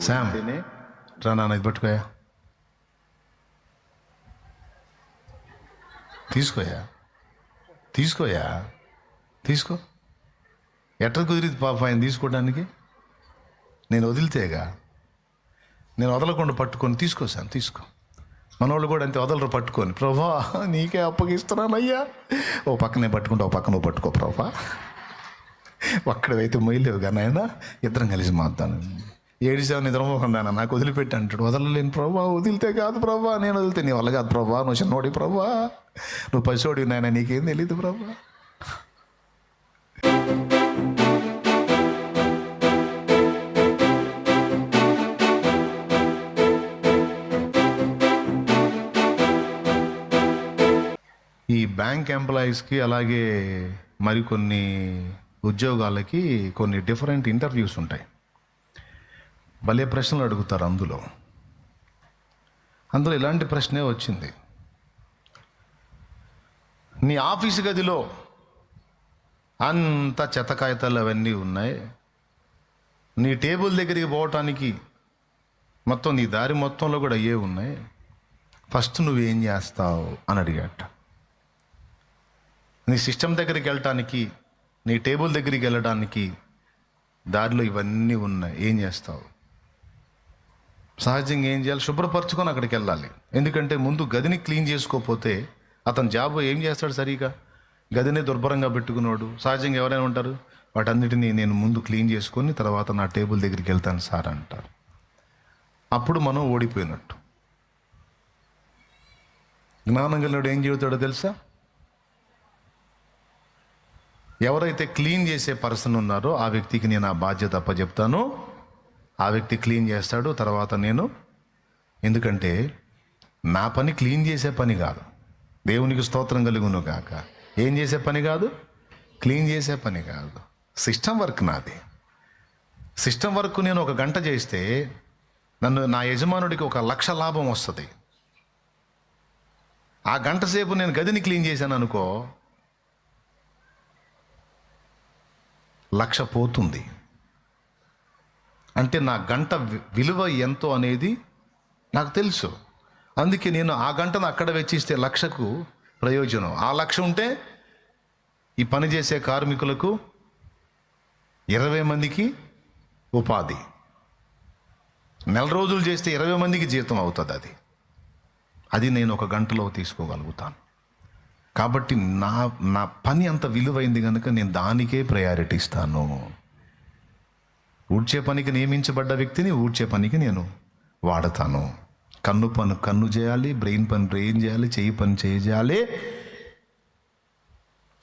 Sam రా నాన్న ఇది పట్టుకోయా? తీసుకోయా? తీసుకోయా? తీసుకో. ఎట్లా కుదిరింది పాప ఆయన తీసుకోవడానికి? నేను వదిలితేగా. నేను వదలకుండా పట్టుకొని తీసుకోసాను తీసుకో. మనోళ్ళు కూడా అంతే వదలరు పట్టుకొని. ప్రభా నీకే అప్పగిస్తున్నానయ్యా. ఓ పక్కనే పట్టుకుంటా ఓ పక్కన పట్టుకో ప్రభా. ఒక్కడైతే మొయ్యలేవు కానీ ఆయన ఇద్దరం కలిసి మారుతాను ఏడిసావు నిద్రపోకుండా నాకు వదిలిపెట్టి అంటాడు. వదలలేను ప్రభా వదిలితే కాదు ప్రభా నేను వదిలితే నీ వల్ల కాదు ప్రభా నువ్వు చిన్నోడి ప్రభా నువ్వు పసివాడి నాయన నీకేం తెలియదు ప్రభా. ఈ బ్యాంక్ ఎంప్లాయీస్కి అలాగే మరికొన్ని ఉద్యోగాలకి కొన్ని డిఫరెంట్ ఇంటర్వ్యూస్ ఉంటాయి. భలే ప్రశ్నలు అడుగుతారు అందులో. అందులో ఇలాంటి ప్రశ్నే వచ్చింది. నీ ఆఫీసు గదిలో అంత చెత్త కాగితాలు అవన్నీ ఉన్నాయి. నీ టేబుల్ దగ్గరికి పోవటానికి మొత్తం నీ దారి మొత్తంలో కూడా అయ్యే ఉన్నాయి. ఫస్ట్ నువ్వేం చేస్తావు అని అడిగాట. నీ సిస్టమ్ దగ్గరికి వెళ్ళటానికి నీ టేబుల్ దగ్గరికి వెళ్ళడానికి దారిలో ఇవన్నీ ఉన్నాయి. ఏం చేస్తావు? సహజంగా ఏం చేయాలి? శుభ్రపరచుకొని అక్కడికి వెళ్ళాలి. ఎందుకంటే ముందు గదిని క్లీన్ చేసుకోకపోతే అతని జాబ్ ఏం చేస్తాడు సరిగా? గదినే దుర్భరంగా పెట్టుకున్నాడు. సహజంగా ఎవరైనా ఉంటారు? వాటన్నిటిని నేను ముందు క్లీన్ చేసుకొని తర్వాత నా టేబుల్ దగ్గరికి వెళ్తాను సార్ అంటారు. అప్పుడు మనం ఓడిపోయినట్టు. జ్ఞానం కలిగినడు ఏం చెబుతాడో తెలుసా? ఎవరైతే క్లీన్ చేసే పర్సన్ ఉన్నారో ఆ వ్యక్తికి నేను ఆ బాధ్యత అప్పచెప్తాను ఆ వ్యక్తి క్లీన్ చేస్తాడు తర్వాత నేను ఎందుకంటే నా పని క్లీన్ చేసే పని కాదు. దేవునికి స్తోత్రం కలుగును కాక ఏం చేసే పని కాదు? క్లీన్ చేసే పని కాదు. సిస్టమ్ వర్క్ నాది. సిస్టమ్ వర్క్ నేను ఒక గంట చేస్తే నన్ను నా యజమానుడికి ఒక లక్ష లాభం వస్తుంది. ఆ గంట సేపు నేను గదిని క్లీన్ చేశాను అనుకో లక్ష పోతుంది. అంటే నా గంట విలువ ఎంతో అనేది నాకు తెలుసు. అందుకే నేను ఆ గంటను అక్కడ వెచ్చిస్తే లక్షకు ప్రయోజనం. ఆ లక్ష ఉంటే ఈ పని చేసే కార్మికులకు ఇరవై మందికి ఉపాధి. నెల రోజులు చేస్తే ఇరవై మందికి జీతం అవుతుంది అది. అది నేను ఒక గంటలో తీసుకోగలుగుతాను. కాబట్టి నా నా పని అంత విలువైంది కనుక నేను దానికే ప్రయారిటీ ఇస్తాను. ఊడ్చే పనికి నియమించబడ్డ వ్యక్తిని ఊడ్చే పనికి నేను వాడతాను. కన్ను పని కన్ను చేయాలి బ్రెయిన్ పని బ్రెయిన్ చేయాలి చెయ్యి పని చేయి చేయాలి.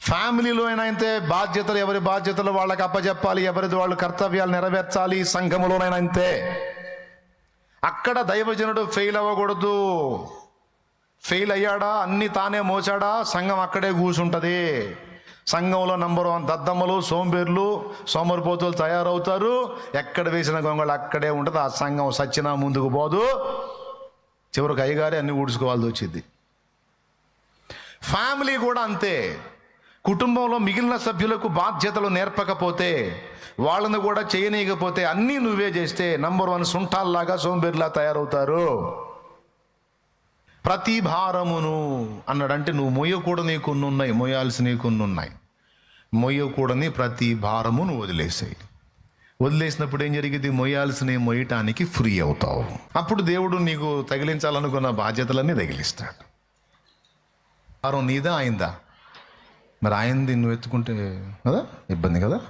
ఫ్యామిలీలో అయినా బాధ్యతలు ఎవరి బాధ్యతలు వాళ్ళకి అప్పచెప్పాలి ఎవరిది వాళ్ళు కర్తవ్యాలు నెరవేర్చాలి సంఘములోనైనా అంతే అక్కడ దైవజనుడు ఫెయిల్ అవ్వకూడదు. ఫెయిల్ అయ్యాడా? అన్ని తానే మోసాడా? సంఘం అక్కడే కూర్చుంటుంది సంఘంలో నంబర్ వన్ దద్దమ్మలు సోంబేర్లు సోమరిపోతులు తయారవుతారు. ఎక్కడ వేసిన గొంగళి అక్కడే ఉంటుంది. ఆ సంఘం సచ్చినా ముందుకు పోదు. చివరికి అయ్యగారే అన్ని ఊడ్చుకోవాల్సి వచ్చింది. ఫ్యామిలీ కూడా అంతే. కుటుంబంలో మిగిలిన సభ్యులకు బాధ్యతలు నేర్పకపోతే వాళ్ళని కూడా చేయనీయకపోతే అన్నీ నువ్వే చేస్తే నంబర్ వన్ సుంఠాల్లాగా సోంబేర్లా తయారవుతారు. ప్రతి భారమును అన్నాడంటే నువ్వు మొయ్యకూడని కొన్ని ఉన్నాయి మొయ్యాల్సినవి కొన్ని ఉన్నాయి మొయ్యకూడని ప్రతి భారమును వదిలేసాయి. వదిలేసినప్పుడు ఏం జరిగింది మొయ్యాల్సినవి మొయ్యటానికి ఫ్రీ అవుతావు. అప్పుడు దేవుడు నీకు తగిలించాలనుకున్న బాధ్యతలన్నీ తగిలిస్తాడు. భారం నీదా? ఆయిందా మరి ఆయనది నువ్వు ఎత్తుకుంటే కదా? ఇబ్బంది కదా?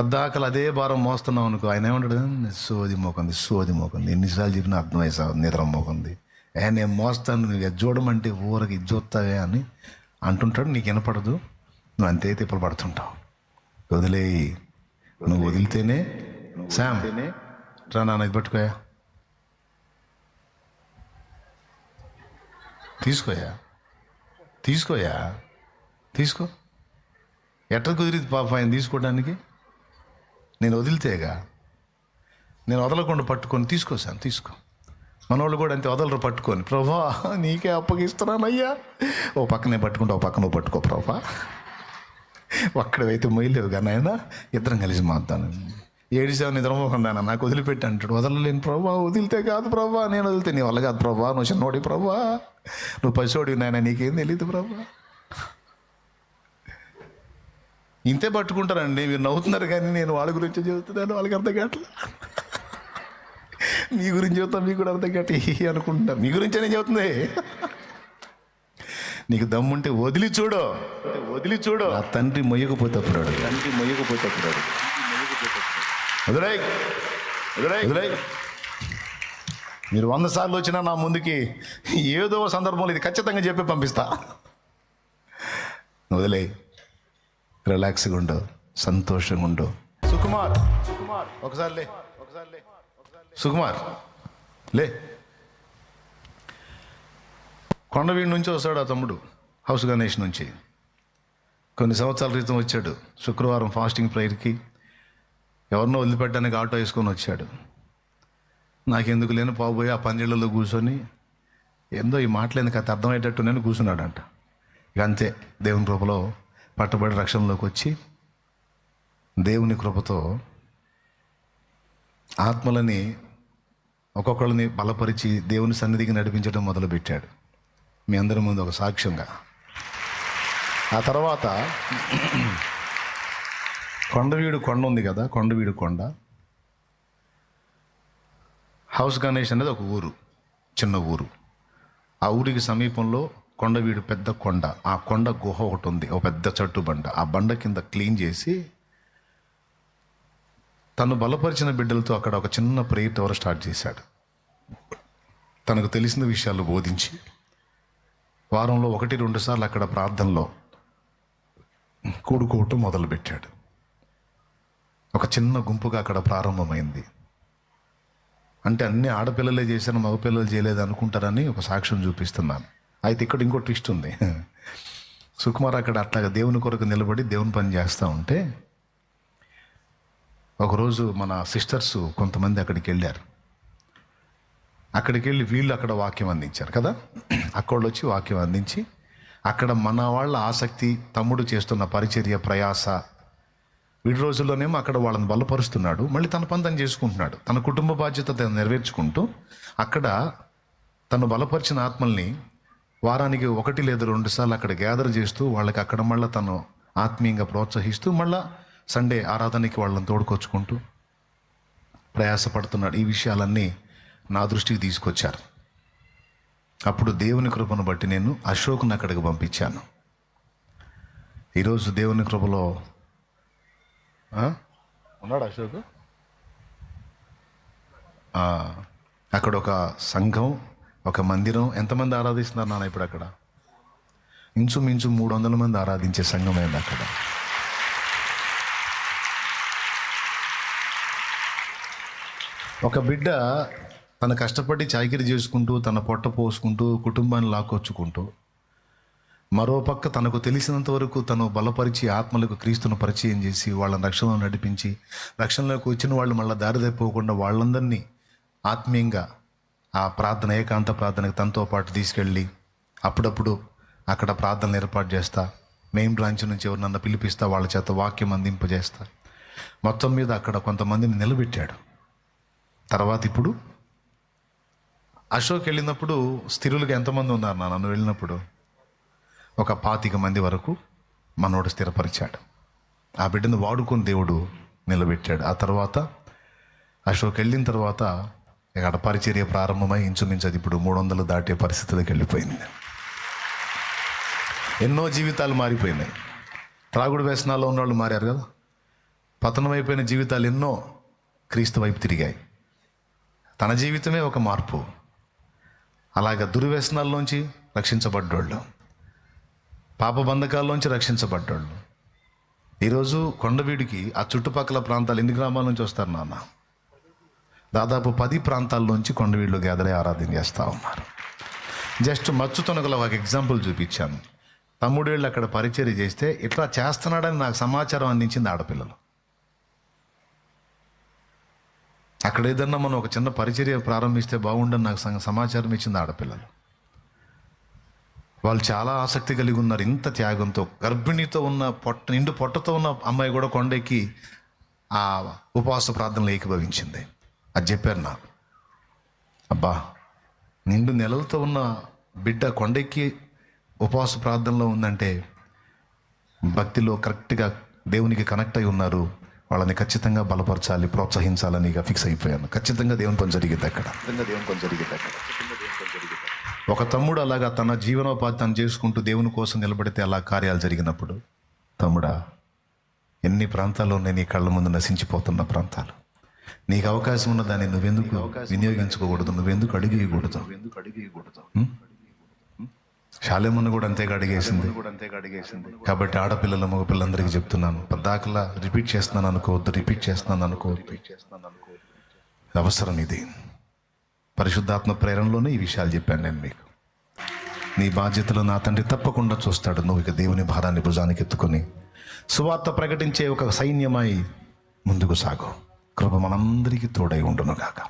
పద్దాకలు అదే భారం మోస్తున్నావు అనుకో ఆయన ఏమంటాడు? సోది మోకంది సోది మోకంది ఎన్నిసార్లు చెప్పినా అర్థమై సార్ నిద్ర మోకంది. ఏ నేను మోస్తాను నువ్వు చూడమంటే ఊరకి ఇది చూస్తావే అని అంటుంటాడు. నీకు వినపడదు నువ్వు అంతే తిప్పలు పడుతుంటావు. వదిలేయి నువ్వు వదిలితేనే శామ్ రా నాన్న పెట్టుకోయా పట్టుకోయా? తీసుకోయా? తీసుకోయా? తీసుకో. ఎట్ట కుదిరింది పాప ఆయన తీసుకోవడానికి? నేను వదిలితేగా నేను వదలకుండా పట్టుకొని తీసుకొస్తాను తీసుకో. మనోళ్ళు కూడా అంతే వదలరు పట్టుకొని. ప్రభా నీకే అప్పగిస్తున్నానయ్యా. ఓ పక్కనే పట్టుకుంటా ఓ పక్కన పట్టుకో ప్రభా. ఒక్కడైతే మొయ్యలేవు కానీ ఆయన ఇద్దరం కలిసి మారుతాను. ఏడిసావు నిద్రపోకుండా నాకు వదిలిపెట్టి అంటాడు. వదలలేను ప్రభా వదిలితే కాదు ప్రభా నేను వదిలితే నీ వల్ల కాదు ప్రభా నువ్వు చిన్నోడి ప్రభా. నువ్వు పసివాడి నాయన నీకేం తెలియదు ప్రభా. ఇంతే పట్టుకుంటారండి. మీరు నవ్వుతున్నారు కానీ నేను వాళ్ళ గురించి చెబుతున్నాను వాళ్ళకి అర్థం కావట్లే. మీ గురించి చెబుతా మీకు కూడా అర్థం కావట్లే. అనుకుంటా. మీ గురించే నేను చెబుతుంది? నీకు దమ్ముంటే వదిలి చూడు. వదిలి చూడు. నా తండ్రి మొయ్యకపోతే అప్పుడు తండ్రి మొయ్యకపోతే అప్పుడు వదిలేయ్. మీరు వంద సార్లు వచ్చినా నా ముందుకి ఏదో సందర్భంలో ఇది ఖచ్చితంగా చెప్పి పంపిస్తా. వదిలే రిలాక్స్గా ఉండు సంతోషంగా ఉండు. సుకుమార్. సుకుమార్. ఒకసారి లే. ఒకసారి లే. సుకుమార్. లే. కొండవీడి నుంచి వస్తాడు ఆ తమ్ముడు హౌస్ గణేష్ నుంచి. కొన్ని సంవత్సరాల క్రితం వచ్చాడు శుక్రవారం ఫాస్టింగ్ ప్రేయర్కి. ఎవరినో వదిలిపెట్టడానికి ఆటో వేసుకొని వచ్చాడు. నాకెందుకు లేని పోబోయి ఆ పందిళ్ళలో కూర్చొని ఏందో ఈ మాటలేని కథ అర్థమయ్యేటట్టు నేను కూర్చున్నాడంట. ఇక అంతే దేవుని కృపలో పట్టుబడి రక్షణలోకి వచ్చి దేవుని కృపతో ఆత్మలని ఒక్కొక్కళ్ళని బలపరిచి దేవుని సన్నిధికి నడిపించడం మొదలుపెట్టాడు. మీ అందరి ముందు ఒక సాక్ష్యంగా. ఆ తర్వాత కొండవీడు కొండ ఉంది కదా కొండవీడు కొండ. హౌస్ గణేష్ అనేది ఒక ఊరు చిన్న ఊరు. ఆ ఊరికి సమీపంలో కొండవీడు పెద్ద కొండ. ఆ కొండ గుహ ఒకటి ఉంది. ఒక పెద్ద చెట్టు బండ. ఆ బండ కింద క్లీన్ చేసి తను బలపరిచిన బిడ్డలతో అక్కడ ఒక చిన్న ప్రేయర్ టవర్ స్టార్ట్ చేశాడు. తనకు తెలిసిన విషయాలు బోధించి వారంలో ఒకటి రెండు సార్లు అక్కడ ప్రార్థనలో కూడుకోవటం మొదలుపెట్టాడు. ఒక చిన్న గుంపుగా అక్కడ ప్రారంభమైంది. అంటే అన్ని ఆడపిల్లలే చేశాను మగపిల్లలు చేయలేదు అనుకుంటారని ఒక సాక్ష్యం చూపిస్తున్నాను. అయితే ఇక్కడ ఇంకో ట్విస్ట్ ఉంది. సుకుమార్ అక్కడ అట్లాగా దేవుని కొరకు నిలబడి దేవుని పని చేస్తూ ఉంటే ఒకరోజు మన సిస్టర్స్ కొంతమంది అక్కడికి వెళ్ళారు. అక్కడికి వెళ్ళి వీళ్ళు అక్కడ వాక్యం అందించారు కదా? అక్కడ వచ్చి వాక్యం అందించి అక్కడ మన వాళ్ళ ఆసక్తి తమ్ముడు చేస్తున్న పరిచర్య ప్రయాస వీడి రోజుల్లోనేమో అక్కడ వాళ్ళని బలపరుస్తున్నాడు. మళ్ళీ తన పని తను చేసుకుంటున్నాడు. తన కుటుంబ బాధ్యత నెరవేర్చుకుంటూ అక్కడ తను బలపరిచిన ఆత్మల్ని వారానికి ఒకటి లేదా రెండు సార్లు అక్కడ గ్యాదర్ చేస్తూ వాళ్ళకి అక్కడ మళ్ళీ తను ఆత్మీయంగా ప్రోత్సహిస్తూ మళ్ళా సండే ఆరాధనకి వాళ్ళని తోడుకొచ్చుకుంటూ ప్రయాసపడుతున్నాడు. ఈ విషయాలన్నీ నా దృష్టికి తీసుకొచ్చారు. అప్పుడు దేవుని కృపను బట్టి నేను అశోక్ని అక్కడికి పంపించాను. ఈరోజు దేవుని కృపలో? ఉన్నాడు అశోక్? అక్కడ ఒక సంఘం ఒక మందిరం. ఎంతమంది ఆరాధిస్తున్నారు నాన్న ఇప్పుడు అక్కడ? ఇంచుమించు మూడు వందల మంది ఆరాధించే సంఘం అయింది అక్కడ. ఒక బిడ్డ తన కష్టపడి చాకిరి చేసుకుంటూ తన పొట్ట పోసుకుంటూ కుటుంబాన్ని లాక్కొచ్చుకుంటూ మరోపక్క తనకు తెలిసినంత వరకు తను బలపరిచి ఆత్మలకు క్రీస్తును పరిచయం చేసి వాళ్ళని రక్షణలో నడిపించి రక్షణలోకి వచ్చిన వాళ్ళు మళ్ళీ దారి తప్పిపోకుండా వాళ్ళందరినీ ఆత్మీయంగా ఆ ప్రార్థన ఏకాంత ప్రార్థనకు తనతో పాటు తీసుకెళ్ళి అప్పుడప్పుడు అక్కడ ప్రార్థనలు ఏర్పాటు చేస్తా. మెయిన్ బ్రాంచ్ నుంచి ఎవరినన్నా పిలిపిస్తా వాళ్ళ చేత వాక్యం అందింపజేస్తా. మొత్తం మీద అక్కడ కొంతమందిని నిలబెట్టాడు. తర్వాత ఇప్పుడు అశోక్ వెళ్ళినప్పుడు స్థిరులుగా ఎంతమంది ఉన్నారు నా నన్ను వెళ్ళినప్పుడు? ఒక పాతిక మంది వరకు మనోడు స్థిరపరిచాడు. ఆ బిడ్డను వాడుకొని దేవుడు నిలబెట్టాడు. ఆ తర్వాత అశోక్ వెళ్ళిన తర్వాత ఇక్కడ పరిచర్య ప్రారంభమై ఇంచుమించు అది ఇప్పుడు మూడు వందలు దాటే పరిస్థితిలోకి వెళ్ళిపోయింది. ఎన్నో జీవితాలు మారిపోయినాయి. త్రాగుడు వ్యసనాల్లో ఉన్నవాళ్ళు మారారు కదా. పతనమైపోయిన జీవితాలు ఎన్నో క్రీస్తు వైపు తిరిగాయి. తన జీవితమే ఒక మార్పు. అలాగ దుర్వ్యసనాల్లోంచి రక్షించబడ్డోళ్ళు. పాప బంధకాల్లోంచి రక్షించబడ్డోళ్ళు. ఈరోజు కొండవీడికి ఆ చుట్టుపక్కల ప్రాంతాలు ఎన్ని గ్రామాల నుంచి వస్తారు నాన్న? దాదాపు పది ప్రాంతాల్లోంచి కొండవీళ్ళు గ్యాదరే ఆరాధన చేస్తూ ఉన్నారు. జస్ట్ మచ్చు తొనగల ఒక ఎగ్జాంపుల్ చూపించాను. తమ్ముడేళ్ళు అక్కడ పరిచర్య చేస్తే ఇట్లా చేస్తున్నాడని నాకు సమాచారం అందించింది ఆడపిల్లలు. అక్కడ ఏదన్నా మనం ఒక చిన్న పరిచర్య ప్రారంభిస్తే బాగుండని నాకు సమాచారం ఇచ్చింది ఆడపిల్లలు. వాళ్ళు చాలా ఆసక్తి కలిగి ఉన్నారు. ఇంత త్యాగంతో గర్భిణితో ఉన్న పొట్ట నిండు పొట్టతో ఉన్న అమ్మాయి కూడా కొండెక్కి ఆ ఉపవాస ప్రార్థనలు ఏకీభవించింది. అది చెప్పారు నాకు అబ్బా నిండు నెలలతో ఉన్న బిడ్డ కొండెక్కి ఉపవాస ప్రార్థనలో ఉందంటే భక్తిలో కరెక్ట్గా దేవునికి కనెక్ట్ అయి ఉన్నారు. వాళ్ళని ఖచ్చితంగా బలపరచాలి ప్రోత్సహించాలని ఇక ఫిక్స్ అయిపోయాను. ఖచ్చితంగా దేవుని పని జరిగింది అక్కడ. దేవుని పని జరిగింది అక్కడ. ఒక తమ్ముడు అలాగా తన జీవనోపాధి తను చేసుకుంటూ దేవుని కోసం నిలబడితే అలా కార్యాలు జరిగినప్పుడు తమ్ముడా ఎన్ని ప్రాంతాల్లో ఉన్నాయి నీ కళ్ళ ముందు నశించిపోతున్న ప్రాంతాలు? నీకు అవకాశం ఉన్న దాన్ని నువ్వెందుకు వినియోగించుకోకూడదు? నువ్వెందుకు అడిగేయకూడదు? ఎందుకు అడిగేయకూడదు? శాలేమన్ను కూడా అంతేగా అడిగేసింది కాబట్టి ఆడపిల్లల మగపిల్లలందరికీ చెప్తున్నాను. పద్దాకలా రిపీట్ చేస్తున్నాను అనుకోవద్దు రిపీట్ చేస్తున్నాను అనుకోవద్దు. అవసరం ఇది. పరిశుద్ధాత్మ ప్రేరణలోనే ఈ విషయాలు చెప్పాను నేను మీకు. నీ బాధ్యతలు నా తండ్రి తప్పకుండా చూస్తాడు. నువ్వు ఇక దేవుని భారాన్ని భుజానికి ఎత్తుకొని సువార్త ప్రకటించే ఒక సైన్యమై ముందుకు సాగు. కృప మనందరికీ తోడై ఉండును గాక